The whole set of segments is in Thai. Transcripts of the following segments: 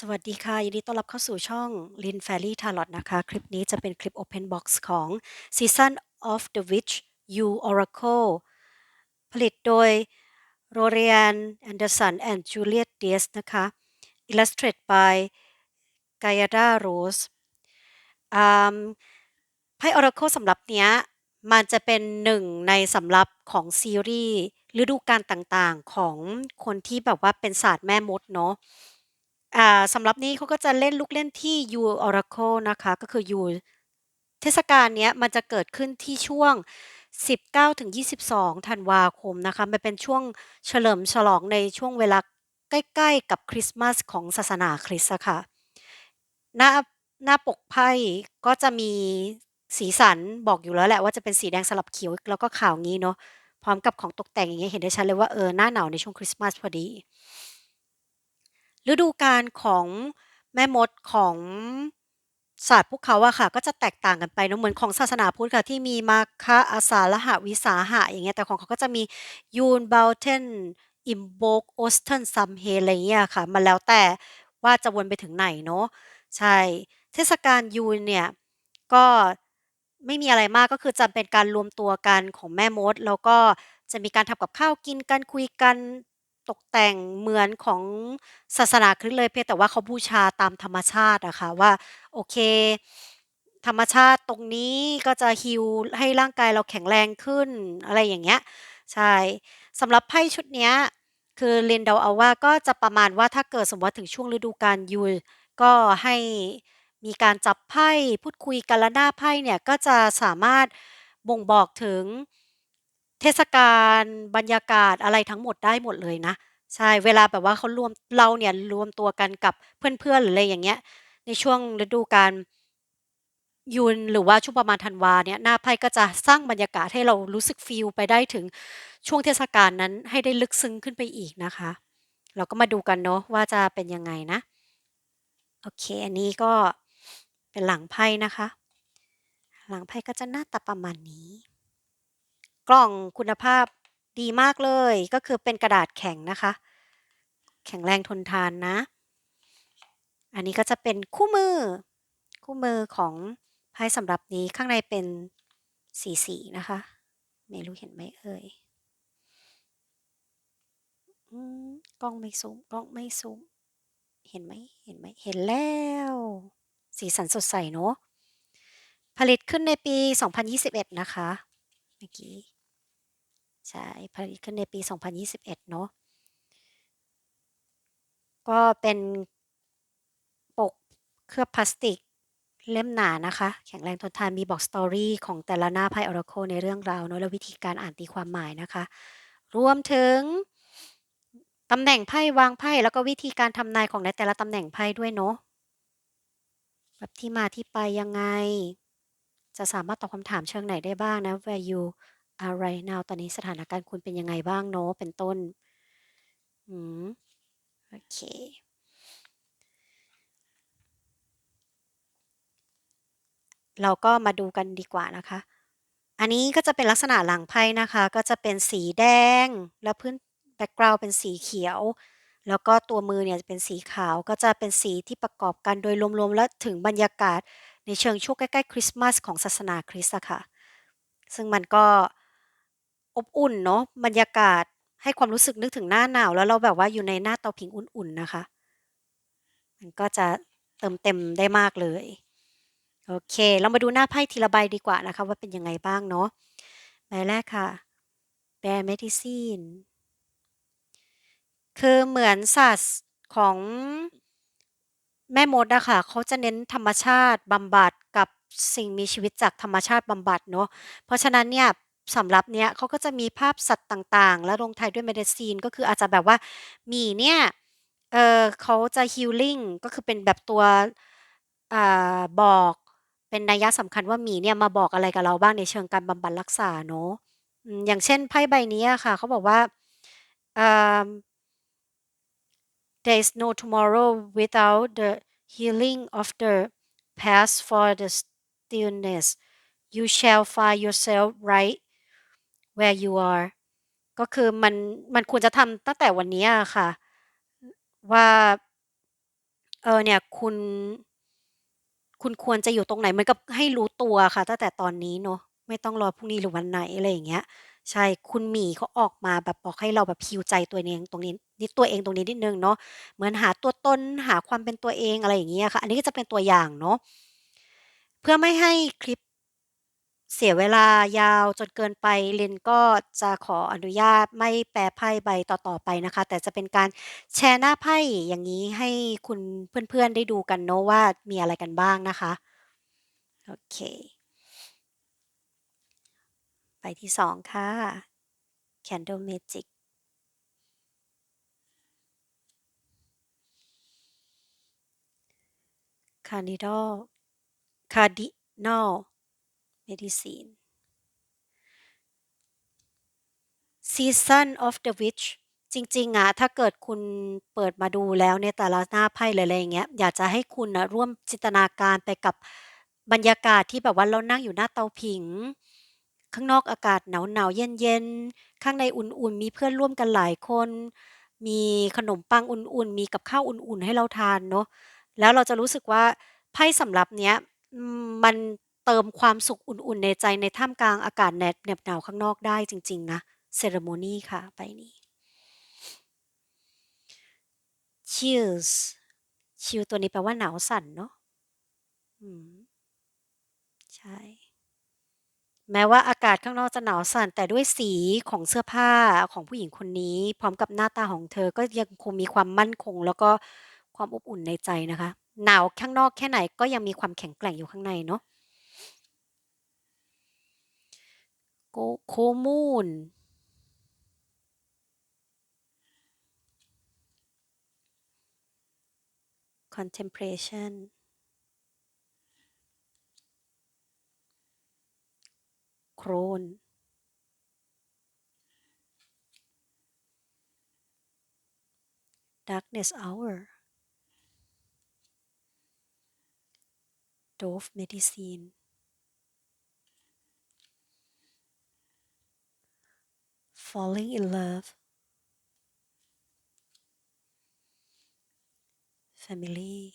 สวัสดีค่ะ ยินดีต้อนรับเข้าสู่ช่อง Lin Fairy Tarot นะคะ คลิปนี้จะเป็นคลิป Open Box ของ Season of the Witch You Oracle ผลิตโดย Lorian Anderson and Juliet Diaz นะคะ Illustrated by Gayada Rose ไพ่ Oracle สำหรับเนี้ย มันจะเป็นหนึ่งในสำหรับของซีรีส์ฤดูกาลต่างๆ ของคนที่แบบว่าเป็นศาสตร์แม่มดเนาะ อ่า สำหรับนี้เขาก็จะเล่นลูกเล่นที่ You Oracle นะคะ ก็คือ You เทศกาลเนี้ยมันจะเกิดขึ้นที่ช่วง 19-22 ธันวาคมนะคะ มันเป็นช่วงเฉลิมฉลองในช่วงเวลาใกล้ ๆ กับคริสต์มาสของศาสนาคริสต์อะค่ะ หน้า หน้าปกไพ่ก็จะมีสีสันบอกอยู่แล้วแหละว่าจะเป็นสีแดงสลับเขียว แล้วก็ขาวงี้เนาะ พร้อมกับของตกแต่ง อย่างเงี้ย เห็นได้ชัดเลยว่า เออ หน้าหนาวในช่วงคริสต์มาสพอดี ฤดูกาลของแม่มดของศาสตร์พวกเขาอะค่ะ ก็จะแตกต่างกันไปเนาะเหมือนของศาสนาพุทธค่ะ ที่มีมาฆะอาสาฬหะวิสาหะอย่างเงี้ยแต่ของเขาก็จะมียูน b บ u เทนอิมโบกโอสเทนซัมเฮอะไรเงี้ยค่ะ มันแล้วแต่ว่าจะวนไปถึงไหนเนาะใช่ เทศกาลยูนเนี่ย ก็ไม่มีอะไรมากก็คือจะเป็นการรวมตัวกันของแม่มด แล้วก็จะมีการทำกับข้าวกินกันคุยกัน ตกแต่งเหมือนของศาสนาคริสต์เลยเพียงแต่ว่าเขาบูชาตามธรรมชาติอะค่ะว่า โอเค ธรรมชาติตรงนี้ก็จะฮีลให้ร่างกายเราแข็งแรงขึ้นอะไรอย่างเงี้ยใช่สำหรับไพ่ชุดเนี้ยคือเรนเดาเอาว่าก็จะประมาณว่าถ้าเกิดสมมติว่าถึงช่วงฤดูกาลยูก็ให้มีการจับไพ่พูดคุยกันและหน้าไพ่เนี่ยก็จะสามารถบ่งบอกถึง เทศกาลบรรยากาศอะไรทั้งหมดได้หมดเลยนะ ใช่ เวลาแบบว่าเขารวมเราเนี่ยรวมตัวกันกับเพื่อนๆหรืออะไรอย่างเงี้ย ในช่วงฤดูกาลยูนหรือว่าช่วงประมาณธันวาเนี่ยหน้าไพ่ก็จะสร้างบรรยากาศให้เรารู้สึกฟีลไปได้ถึงช่วงเทศกาลนั้นให้ได้ลึกซึ้งขึ้นไปอีกนะคะ เราก็มาดูกันเนาะว่าจะเป็นยังไงนะ โอเค อันนี้ก็เป็นหลังไพ่นะคะ หลังไพ่ก็จะหน้าตาประมาณนี้ กล่องคุณภาพดีมากเลย ก็คือเป็นกระดาษแข็งนะคะ แข็งแรงทนทานนะ อันนี้ก็จะเป็นคู่มือ คู่มือของไพ่สำหรับนี้ข้างในเป็นสีสีนะคะ ไม่รู้เห็นไหมเอ่ยกล้องไม่ซูมกล้องไม่ซูมเห็นไหมเห็นไหมเห็นแล้ว สีสันสดใสเนาะผลิตขึ้นในปี 2021 นะคะ เมื่อกี้ ใช่ผลิตขึ้นในปี 2021 เนาะก็เป็นปกเคลือบพลาสติกเล่มหนานะคะ แข็งแรงทนทานมีบอกสตอรี่ของแต่ละหน้าไพ่ออราโคในเรื่องราวเนาะและวิธีการอ่านตีความหมายนะคะ รวมถึงตำแหน่งไพ่วางไพ่แล้วก็วิธีการทำนายของในแต่ละตำแหน่งไพ่ด้วยเนาะแบบที่มาที่ไปยังไง จะสามารถตอบคำถามเชิงไหนได้บ้างนะ where you are right now ตอนนี้สถานการณ์คุณเป็นยังไงบ้างเนาะเป็นต้น อืม โอเค เราก็มาดูกันดีกว่านะคะ อันนี้ก็จะเป็นลักษณะหลังไพ่นะคะ ก็จะเป็นสีแดง แล้วพื้นแบ็กกราวด์เป็นสีเขียว แล้วก็ตัวมือเนี่ยจะเป็นสีขาว ก็จะเป็นสีที่ประกอบกันโดยรวมๆ แล้วถึงบรรยากาศในเชิงช่วงใกล้ๆคริสต์มาสของศาสนาคริสต์ะค่ะ ซึ่งมันก็ อบอุ่นเนาะบรรยากาศให้ความรู้สึกนึกถึงหน้าหนาว แล้วเราแบบว่าอยู่ในหน้าเตาผิงอุ่นๆนะคะ มันก็จะเติมเต็มได้มากเลย โอเค เรามาดูหน้าไพ่ทีละใบดีกว่านะคะ ว่าเป็นยังไงบ้างเนาะใบแรกค่ะ Bear Medicine คือเหมือนสัตว์ของแม่มดอะค่ะเขาจะเน้นธรรมชาติบำบัดกับสิ่งมีชีวิตจากธรรมชาติบำบัดเนาะเพราะฉะนั้นเนี่ย สำหรับเนี้ยเขาก็จะมีภาพสัตว์ต่าง ๆ แล้วลงท้ายด้วย medicine ก็คืออาจจะแบบว่าหมีเนี่ย เออเขาจะ healing ก็คือเป็นแบบตัว อ่า บอกเป็นนัยสำคัญว่า หมีเนี่ยมาบอกอะไรกับเราบ้างในเชิงการบำบัดรักษาเนาะอย่างเช่น ไพ่ใบนี้อะค่ะ เขาบอกว่า there is no tomorrow without the healing of the past for the stillness you shall find yourself right where you are ก็คือมัน มันควรจะทำตั้งแต่วันนี้อะค่ะ ว่า เออ เนี่ย คุณ คุณควรจะอยู่ตรงไหน เหมือนกับให้รู้ตัวค่ะ ตั้งแต่ตอนนี้เนาะ ไม่ต้องรอพรุ่งนี้หรือวันไหน อะไรอย่างเงี้ย ใช่ คุณหมีเขาออกมาแบบบอกให้เราแบบ heal ใจตัวเองตรงนี้ นิด ตัวเองตรงนี้นิดหนึ่งเนาะ เหมือนหาตัวตน หาความเป็นตัวเอง อะไรอย่างเงี้ยค่ะ อันนี้ก็จะเป็นตัวอย่างเนาะ เพื่อไม่ให้คลิป เสียเวลายาวจนเกินไป ลินก็จะขออนุญาตไม่แปลไพ่ใบต่อ ๆ ไปนะคะ แต่จะเป็นการแชร์หน้าไพ่ อย่างนี้ ให้คุณ เพื่อน ๆ ได้ดูกันเนาะว่า มีอะไรกันบ้างนะคะ โอเคไปที่สองค่ะ Candle Magic Cardinal Cardinal Medicine Season of the Witch จริงๆอะถ้าเกิดคุณเปิดมาดูแล้วเนี่ยแต่ละหน้าไพ่หรืออะไรอย่างเงี้ยอยากจะให้คุณนะร่วมจินตนาการไปกับบรรยากาศที่แบบว่าเรานั่งอยู่หน้าเตาผิง ข้างนอกอากาศหนาวๆเย็นๆข้างในอุ่นๆ มีเพื่อนร่วมกันหลายคน มีขนมปังอุ่นๆ มีกับข้าวอุ่นๆ ให้เราทานเนาะแล้วเราจะรู้สึกว่าไพ่สำหรับเนี้ยมัน เติมความสุขอุ่นๆ ในใจในท่ามกลางอากาศแนบเหน็บหนาวข้างนอกได้จริง ๆ นะเซเรโมนีค่ะใบนี้ chills chill ตัวนี้แปลว่าหนาวสั่นเนาะอืมใช่ แม้ว่าอากาศข้างนอกจะหนาวสั่น แต่ด้วยสีของเสื้อผ้าของผู้หญิงคนนี้ พร้อมกับหน้าตาของเธอก็ยังคงมีความมั่นคง แล้วก็ความอบอุ่นในใจนะคะ หนาวข้างนอกแค่ไหนก็ยังมีความแข็งแกร่งอยู่ข้างในเนาะ โกโคมูน contemplation crone darkness hour dove medicine falling in love. Family.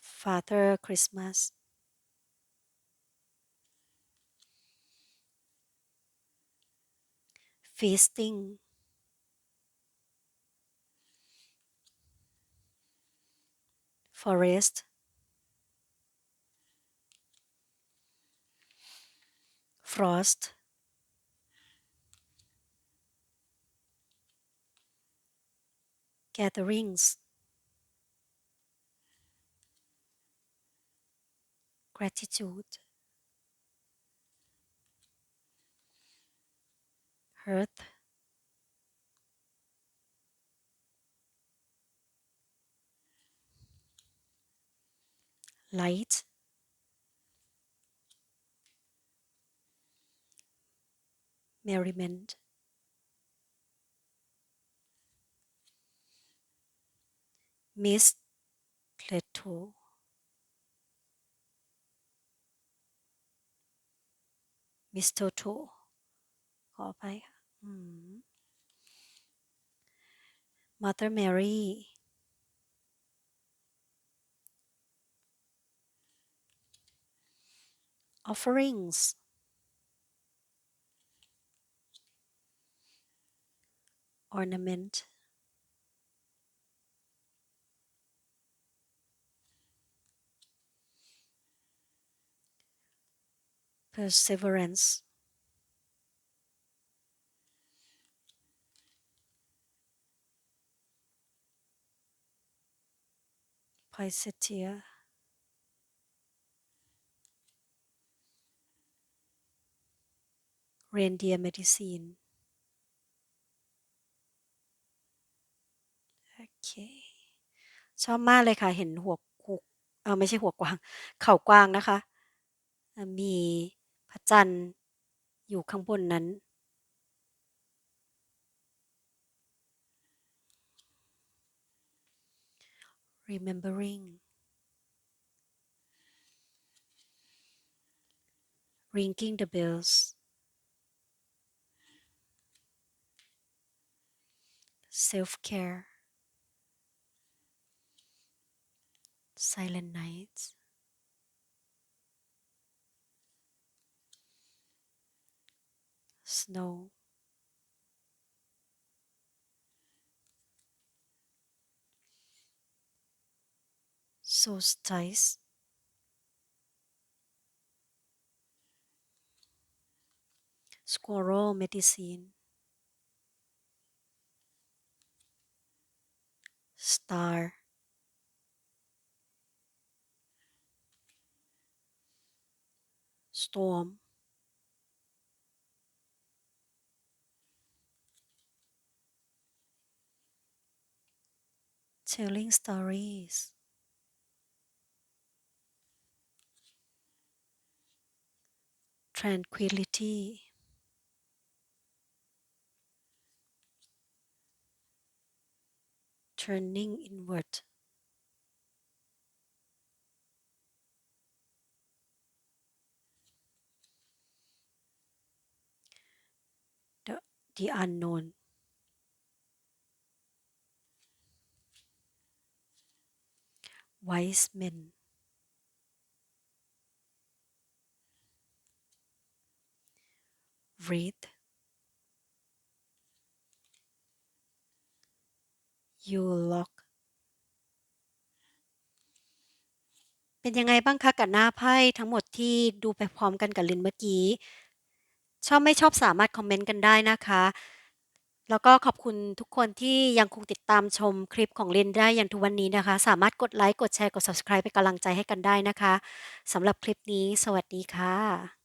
Father Christmas. Feasting. Forest frost. Gatherings gratitude. Earth. Light merriment mist plateau mistletoe ขอไปค่ะอืม Mother Mary offerings ornament. Perseverance. Poinsettia reindeer medicine เค ชอบมากเลยค่ะ เห็นหัวกุก เออ ไม่ใช่หัวกวาง เขากวางนะคะมีพระจันทร์อยู่ข้างบนนั้น remembering ringing the bells self-care silent nights. Snow. Solstice squirrel medicine. Star storm telling stories. Tranquility. Turning inward the, unknown wise men breathe you lock เป็นยังไงบ้างคะกับหน้าไพ่ทั้งหมดที่ดูไปพร้อมกันกับลินเมื่อกี้ ชอบไม่ชอบสามารถคอมเมนต์กันได้นะคะ แล้วก็ขอบคุณทุกคนที่ยังคงติดตามชมคลิปของลินได้อย่างทุกวันนี้นะคะ สามารถกดไลค์ กดแชร์ กด subscribe เป็นกำลังใจให้กันได้นะคะสำหรับคลิปนี้ สวัสดีค่ะ